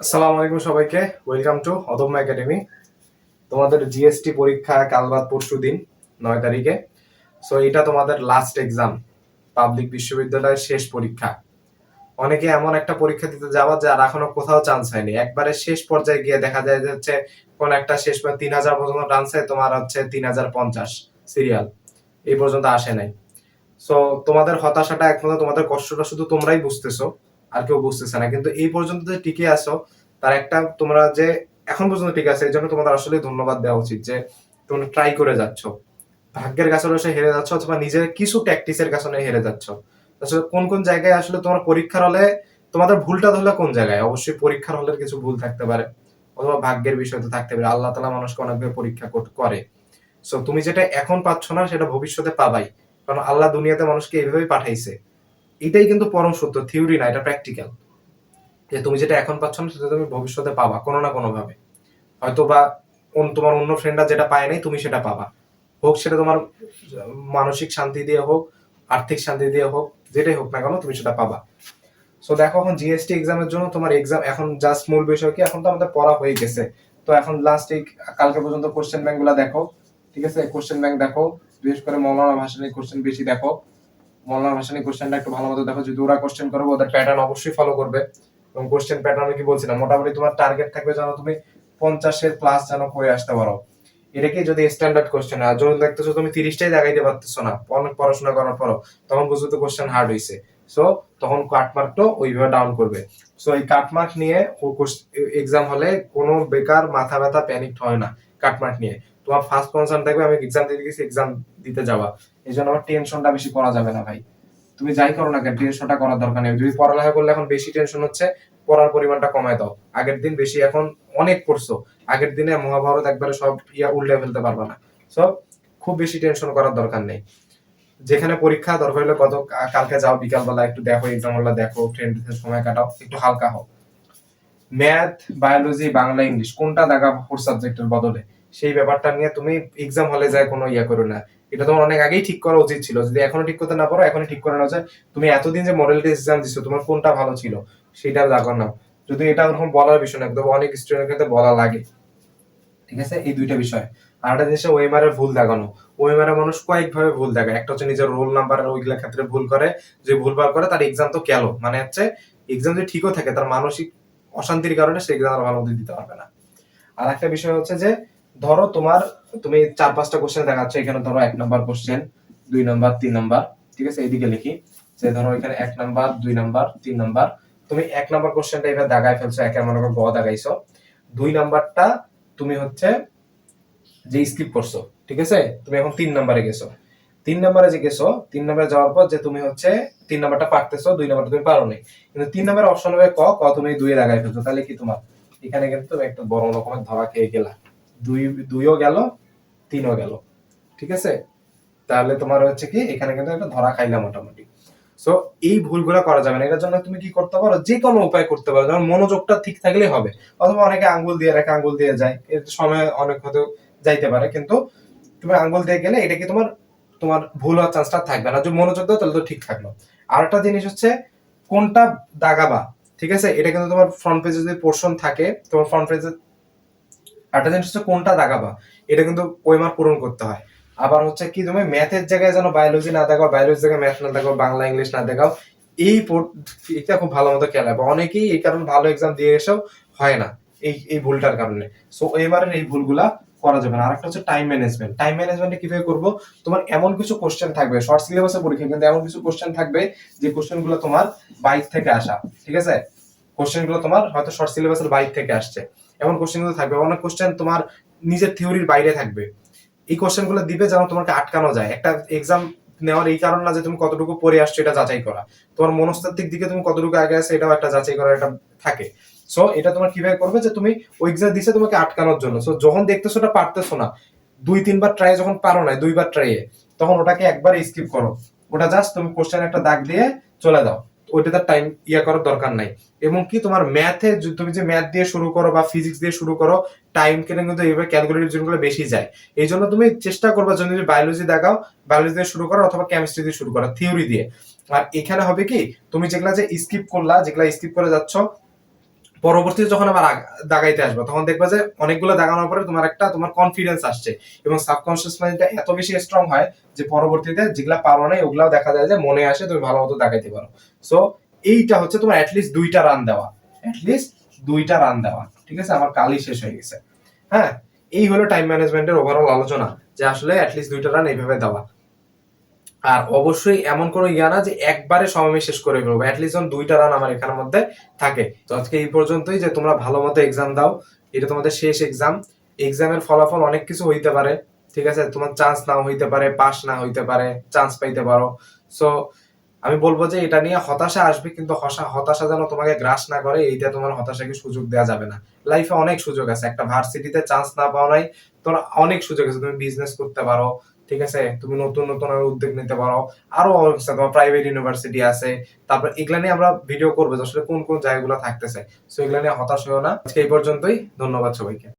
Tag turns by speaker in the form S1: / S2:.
S1: আসসালামু আলাইকুম সবাইকে। ওয়েলকাম টু অদম্য একাডেমি তোমাদের জিএসটি পরীক্ষা কাল বাদ পরশু দিন, নয় তারিখে। সো এটা তোমাদের লাস্ট এক্সাম পাবলিক বিশ্ববিদ্যালয়ের শেষ পরীক্ষা। অনেকে এমন একটা পরীক্ষা দিতে যাওয়া যার এখনও কোথাও চান্স হয়নি। একবারে শেষ পর্যায়ে গিয়ে দেখা যায় যে হচ্ছে, কোন একটা শেষ তিন হাজার পর্যন্ত ডান্সে তোমার হচ্ছে তিন হাজার পঞ্চাশ সিরিয়াল এই পর্যন্ত আসে নাই। সো তোমাদের হতাশাটা একমাত্র তোমাদের কষ্টটা শুধু তোমরাই বুঝতেছো। আর কেউ বুঝতেছে না। কিন্তু এই পর্যন্ত যে টিকে আসো তার একটা তোমরা যে এখন পর্যন্ত টিকে আছে, এই জন্য তোমাদের আসলে ধন্যবাদ দেওয়া উচিত যে তোমরা ট্রাই করে যাচ্ছ। ভাগ্যের কাছে এসে হেরে যাচ্ছ অথবা নিজের কিছু ট্যাকটিসের কাছে হেরে যাচ্ছ। আসলে কোন কোন জায়গায় আসলে তোমার পরীক্ষার হলে, তোমাদের ভুলটা ধরলে কোন জায়গায়? অবশ্যই পরীক্ষার হলের কিছু ভুল থাকতে পারে। অথবা ভাগ্যের বিষয় তো থাকতে পারে। আল্লাহ তালা মানুষকে অনেকভাবে পরীক্ষা করে সো তুমি যেটা এখন পাচ্ছ না, সেটা ভবিষ্যতে পাবাই। কারণ আল্লাহ দুনিয়াতে মানুষকে এইভাবেই পাঠাইছে। এটাই কিন্তু পরম সত্য থিওরি না, এটা প্র্যাকটিক্যাল যে তুমি যেটা এখন পাচ্ছ না, সেটা তুমি ভবিষ্যতে পাবা, কোনো না কোনো ভাবে হয়তো বা অন- তোমার অন্য ফ্রেন্ডরা যেটা পায় নাই, তুমি সেটা পাবা। হোক সেটা তোমার মানসিক শান্তি দিয়ে হোক, আর্থিক শান্তি দিয়ে হোক, যেটাই হোক না কেন, তুমি সেটা পাবা। সো দেখো এখন জিএসটি এক্সামের জন্য তোমার এক্সাম এখন জাস্ট মূল বিষয় কি, এখন তো আমাদের পড়া হয়ে গেছে। তো এখন লাস্ট এই কালকে পর্যন্ত কোশ্চেন ব্যাংকগুলা দেখো, ঠিক আছে? কোশ্চেন ব্যাংক দেখো, বিশেষ করে মৌলানা ভাসানির কোশ্চেন বেশি দেখো। মৌলানা ভাসানির কোশ্চেনটা একটু ভালো মতো দেখো, যদি ওরা কোশ্চেন করবে ওদের প্যাটার্ন অবশ্যই ফলো করবে। এবং কোশ্চেন প্যাটার্ন কি বলছিলাম, মোটামুটি তোমার টার্গেট থাকবে যেন তুমি পঞ্চাশের প্লাস যেন করে আসতে পারো। এটা যদি স্ট্যান্ডার্ড কোশ্চেন আর যখন দেখতেছো তুমি তিরিশটাই দেখাইতে পারতেছো না, অনেক পড়াশোনা করার পরও, তখন বুঝতে কোশ্চেন হার্ড হয়েছে সো তখন কাটমার্কটা ওইভাবে ডাউন করবে। সো এই কাটমার্ক নিয়ে এক্সাম হলে কোনো বেকার মাথা ব্যথা প্যানিক হয় না কাটমার্ক নিয়ে। তোমার ফার্স্ট কনসার্ন থাকবে, আমি এক্সাম দিতে গেছি এক্সাম দিতে যাওয়া এই জন্য আমার টেনশনটা বেশি করা যাবে না ভাই। তুমি যাই করো না কেন টেনশনটা করার দরকার নেই। যদি পড়ালেখা করলে এখন বেশি টেনশন হচ্ছে, পড়ার পরিমাণটা কমায় দাও। আগের দিন বেশি, এখন অনেক পড়ছো। আগের দিনে মহাভারত একবারে সব ইয়া উল্টে ফেলতে পারবে না। সব খুব বেশি টেনশন করার দরকার নেই। যেখানে পরীক্ষা, দরকার হলে কত কালকে যাও, বিকালবেলা একটু দেখো এক্সাম হলে দেখো ফ্রেন্ডদের সময় কাটাও, একটু হালকা হও। ম্যাথ বায়োলজি বাংলা ইংলিশ কোনটা দেখা ফোর সাবজেক্টের বদলে? সেই ব্যাপারটা নিয়ে তুমি এক্সাম হলে যায় কোনো ইয়া করো না। এটা তোমার অনেক আগেই ঠিক করা উচিত ছিল। যদি এখনও ঠিক করতে না পারো, এখনই ঠিক করে নাও যে তুমি এতদিন যে মডেল টেস্ট এক্সাম দিছো, তোমার কোনটা ভালো ছিল, সেটা দেখো না। যদি এটা ওরকম বলার বিষয় না তবে অনেক স্টুডেন্টের ক্ষেত্রে বলা লাগে। ঠিক আছে? এই দুইটা বিষয়। আর একটা জিনিস ওএমআর এর ভুল দেখানো। এর মানুষ কয়েকভাবে ভুল দেখায়। একটা হচ্ছে নিজের রোল নাম্বার আর ওইগুলা ক্ষেত্রে ভুল করে, যে ভুলভাল করে তার এক্সাম তো গেল। মানে হচ্ছে এক্সাম যদি ঠিকও থাকে, তার মানসিক অশান্তির কারণে সে এক্সাম ভালো দিতে পারবে না। আর একটা বিষয় হচ্ছে যে ধরো তোমার, তুমি চার পাঁচটা কোশ্চেন দেখাচ্ছ, এখানে ধরো এক নম্বর কোশ্চেন দুই নাম্বার তিন নাম্বার ঠিক আছে? এইদিকে লিখি, যে ধরো এখানে এক নাম্বার দুই নাম্বার তিন নাম্বার তুমি এক নাম্বার কোশ্চেনটা এবার দাগায় ফেলছো একের মনে করো গ দাগাইছো দুই নাম্বারটা তুমি হচ্ছে যে স্কিপ করছ, ঠিক আছে? তুমি এখন তিন নাম্বারে গেছো। তিন নাম্বারে যে গেছো, তিন নাম্বারে যাওয়ার পর যে তুমি হচ্ছে তিন নাম্বারটা পারতেছো, দুই নাম্বারটা তুমি পারো নাই কিন্তু তিন নাম্বারের অপশন হবে ক ক তুমি দুইয়ে লাগাই ফেলছো, তাহলে কি তোমার? এখানে কিন্তু একটা বড় রকমের ধরা খেয়ে গেলা। দুই, দুইও গেল, তিনও গেল। ঠিক আছে? তাহলে তোমার হচ্ছে কি, এখানে কিন্তু একটা ধরা খাইলা মোটামুটি। সো এই ভুলগুলো করা যাবে না। এটার জন্য তুমি কি করতে পারো? যে কোনো উপায় করতে পারো। যেমন মনোযোগটা ঠিক থাকলেই হবে। অথবা অনেকে আঙ্গুল দিয়ে রাখে, আঙ্গুল দিয়ে যায়। এর সময় অনেক হয়তো যাইতে পারে, কিন্তু তুমি আঙ্গুল দিয়ে গেলে এটা কি তোমার তোমার ভুল হওয়ার চান্সটা থাকবে না। যদি মনোযোগ দাও, তাহলে তো ঠিক থাকল। আর একটা জিনিস হচ্ছে, কোনটা দাগাবা? ঠিক আছে? এটা কিন্তু তোমার ফ্রন্ট পেজে যদি পোর্শন থাকে, তোমার ফ্রন্ট পেজে একটা জিনিস হচ্ছে কোনটা দাগাবা এটা কিন্তু ওয়েমার পূরণ করতে হয়। আবার হচ্ছে কি তুমি ম্যাথের জায়গায় যেন বায়োলজি না দেখাও বায়োলজির জায়গায় ম্যাথ না দেখাও, বাংলা ইংলিশ না দেখাও, এই এটা খুব ভালো মতো খেলা। হবে অনেকেই এই কারণে ভালো এক্সাম দিয়ে এসেও হয় না, এই এই ভুলটার কারণে। সো এবারের এই ভুলগুলা করা যাবে না। আরেকটা হচ্ছে টাইম ম্যানেজমেন্ট টাইম ম্যানেজমেন্টে কীভাবে করব? তোমার এমন কিছু কোশ্চেন থাকবে শর্ট সিলেবাসের পরীক্ষা, কিন্তু এমন কিছু কোশ্চেন থাকবে যে কোশ্চেনগুলো তোমার বাইক থেকে আসা, ঠিক আছে? কোশ্চেনগুলো তোমার হয়তো শর্ট সিলেবাসের বাইক থেকে আসছে। এমন কোশ্চেনগুলো থাকবে, অনেক কোশ্চেন তোমার নিজের থিওরির বাইরে থাকবে। এই কোশ্চেনগুলো দিবে যেন তোমাকে আটকানো যায়। একটা এক্সাম নেওয়ার এই কারণ না যে তুমি কতটুকু পড়ে আসছো এটা যাচাই করা। তোমার মনস্তাত্ত্বিক দিকে তুমি কতটুকু আগে আছে এটাও একটা যাচাই করার একটা থাকে। সো এটা তোমার কীভাবে করবে যে তুমি ওই এক্সাম দিছে তোমাকে আটকানোর জন্য। সো যখন দেখতেছো ওটা পারতেছো না, দুই, তিনবার ট্রাই যখন পারো না দুইবার ট্রাইয়ে তখন ওটাকে একবার স্কিপ করো। ওটা জাস্ট তুমি কোশ্চেন একটা দাগ দিয়ে চলে দাও ওইটাতে টাইম ইয়া করার দরকার নাই। এবং কি তোমার ম্যাথে তুমি যে ম্যাথ দিয়ে শুরু করো বা ফিজিক্স দিয়ে শুরু করো টাইম কেটে কিন্তু এইভাবে ক্যালকুলেটিভ জিনিসগুলো বেশি যায়। এই জন্য তুমি চেষ্টা করবা যদি বায়োলজি দেখাও বায়োলজি দিয়ে শুরু করো অথবা কেমিস্ট্রি দিয়ে শুরু করো থিওরি দিয়ে। আর এখানে হবে কি, তুমি যেগুলা যে স্কিপ করলা, যেগুলা স্কিপ করে যাচ্ছ পরবর্তীতে যখন আবার দাগাইতে আসবে, তখন দেখবে যে অনেকগুলো দাগানোর পরে তোমার একটা তোমার কনফিডেন্স আসছে এবং সাবকনশিয়াস মাইন্ডটা এত বেশি স্ট্রং হয় যে পরবর্তীতে যেগুলা পারো না ওগুলাও দেখা যায় যে মনে আসে তুমি ভালো মতো দাগাইতে পারো। সো এইটা হচ্ছে তোমার অ্যাটলিস্ট দুইটা রান দেওয়া। অ্যাটলিস্ট দুইটা রান দেওয়া। ঠিক আছে? আমার কালই শেষ হয়ে গেছে। হ্যাঁ? এই হলো টাইম ম্যানেজমেন্টের ওভারঅল আলোচনা যে আসলে অ্যাটলিস্ট দুইটা রান এইভাবে দেওয়া। আর অবশ্যই এমন কোনো ইয়া না যে একবারে সময় শেষ করে ফেলব। অ্যাটলিস্ট যেন দুইটা রান আমার এখানের মধ্যে থাকে। তো আজকে এই পর্যন্তই যে তোমরা ভালো মতো এক্সাম দাও। এটা তোমাদের শেষ এক্সাম এক্সামের ফলাফল অনেক কিছু হইতে পারে। ঠিক আছে? তোমার চান্স নাও হইতে পারে পাস না হইতে পারে চান্স পাইতে পারো। সো আমি বলব যে এটা নিয়ে হতাশা আসবে, কিন্তু হতাশা যেন তোমাকে গ্রাস না করে, এইটা তোমার হতাশাকে সুযোগ দেওয়া যাবে না। লাইফে অনেক সুযোগ আছে। একটা ভার্সিটিতে চান্স না পাওয়া নাই তোমার অনেক সুযোগ আছে। তুমি বিজনেস করতে পারো। ঠিক আছে? তুমি নতুন নতুন আরও উদ্যোগ নিতে পারো। আরও তোমার প্রাইভেট ইউনিভার্সিটি আছে। তারপর এগুলা নিয়ে আমরা ভিডিও করব আসলে কোন কোন জায়গাগুলো থাকতেছে। সো এগুলা নিয়ে হতাশ হয়েও না। আজকে এই পর্যন্তই। ধন্যবাদ সবাইকে।